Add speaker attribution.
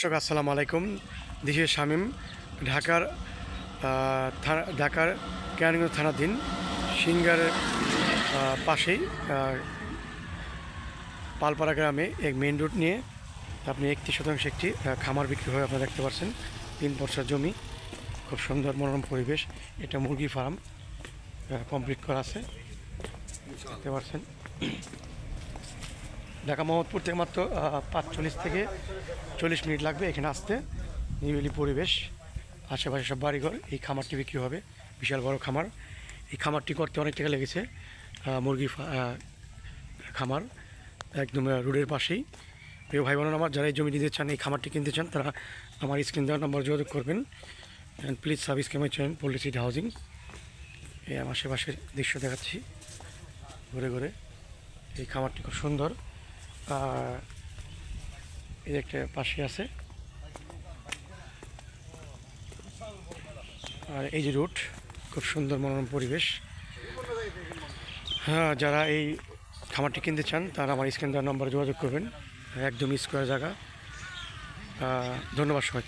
Speaker 1: দর্শক, আসসালামু আলাইকুম। দিশে শামীম, ঢাকার ঢাকার কেরানীগঞ্জ থানাধীন সিঙ্গারের পাশেই পালপাড়া গ্রামে এক মেন রোড নিয়ে আপনি একটি শতাংশ একটি খামার বিক্রি হয়ে আপনারা দেখতে পাচ্ছেন তিন বর্ষার জমি, খুব সুন্দর মনোরম পরিবেশ। এটা মুরগি ফার্ম কমপ্লিট করা আছে। দেখতে পাচ্ছেন ঢাকা মোহাম্মদপুর থেকে মাত্র পাঁচচল্লিশ থেকে চল্লিশ মিনিট লাগবে এখানে আসতে। নিরিবিলি পরিবেশ, আশেপাশে সব বাড়িঘর, এই খামারটি বিক্রি হবে, বিশাল বড় খামার। এই খামারটি করতে অনেক টাকা লেগেছে মুরগি খামার, একদম রোডের পাশেই। প্রিয় ভাই বোনেরা আমার, যারা এই জমি নিতে চান, এই খামারটি কিনতে চান, তারা আমার স্ক্রিন দেওয়ার নম্বর যোগাযোগ করবেন। অ্যান্ড প্লিজ সার্ভিস কেমাই চ্যানেল পলিসিটি হাউজিং এই আমার আশেপাশের দৃশ্য দেখাচ্ছি, ঘুরে ঘুরে। এই খামারটি খুব সুন্দর। আর এই একটা পাশে আছে। আর এই যে রুট, খুব সুন্দর মনোরম পরিবেশ। হ্যাঁ যারা এই খামারটি কিনতে চান, তারা আমার স্ক্রিন দেওয়ার নম্বরে যোগাযোগ করবেন। একদম স্কোয়ার জায়গা। ধন্যবাদ সবাইকে।